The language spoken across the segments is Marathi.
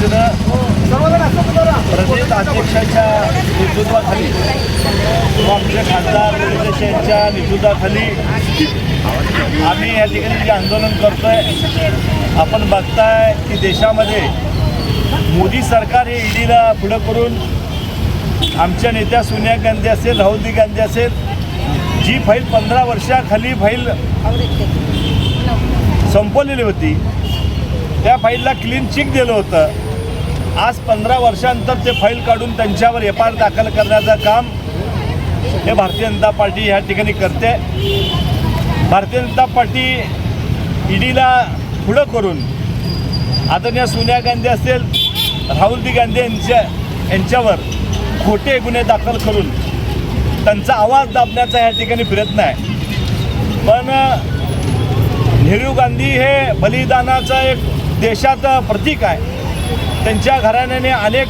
पद्धतीनं प्रदेश अध्यक्षाच्या नेतृत्वाखाली व आमचे खासदार मुरलीधर यांच्या नेतृत्वाखाली आम्ही या ठिकाणी जे आंदोलन करतोय आपण बघताय की देशामध्ये मोदी सरकार हे ईडीला पुढं करून आमच्या नेत्या सोनिया गांधी असेल राहुल गांधी असेल जी फाईल पंधरा वर्षाखाली फाईल संपवलेली होती त्या फाईलला क्लीन चिक दिलं होतं. आज पंधरा वर्षांतर ते फाईल काढून त्यांच्यावर एफ आय आर दाखल करण्याचं काम हे भारतीय जनता पार्टी ह्या ठिकाणी करते. भारतीय जनता पार्टी ईडीला पुढं करून आदरणीय सोनिया गांधी असेल राहुल गांधी यांच्या यांच्यावर खोटे गुन्हे दाखल करून त्यांचा आवाज दाबण्याचा या ठिकाणी प्रयत्न आहे. पण नेहरू गांधी हे बलिदानाचं एक देशाचं प्रतीक आहे. त्यांच्या घराण्याने अनेक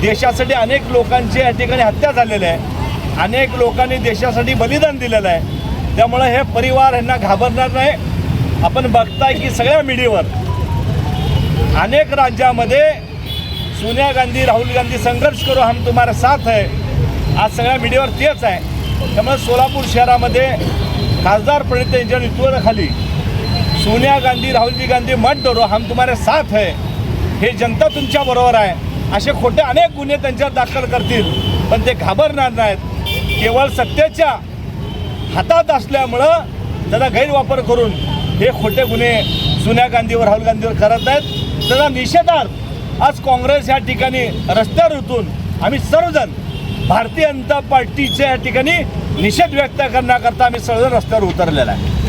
देशासाठी अनेक लोकांची या ठिकाणी हत्या झालेली आहे. अनेक लोकांनी देशासाठी बलिदान दिलेलं आहे. त्यामुळं हे परिवार यांना घाबरणार नाही. आपण बघताय की सगळ्या मीडियावर अनेक राज्यामध्ये सोनिया गांधी राहुल गांधी संघर्ष करू हम तुम्हाला साथ आहे आज सगळ्या मीडियावर तेच आहे. त्यामुळे सोलापूर शहरामध्ये खासदार प्रणित यांच्या नेतृत्वाखाली सोनिया गांधी राहुलजी गांधी मत डरो हम तुम्हाला साथ आहे हे जनता तुमच्या बरोबर आहे. असे खोटे अनेक गुन्हे त्यांच्यात दाखल करतील. पण ते घाबरणार नाहीत. केवळ सत्तेच्या हातात असल्यामुळं त्याचा गैरवापर करून हे खोटे गुन्हे सोनिया गांधीवर राहुल गांधीवर करत आहेत. त्याचा निषेधार्थ आज काँग्रेस या ठिकाणी रस्त्यावर उतरून आम्ही सर्वजण भारतीय जनता पार्टीच्या या ठिकाणी निषेध व्यक्त करण्याकरता आम्ही सर्वजण रस्त्यावर उतरलेला आहे.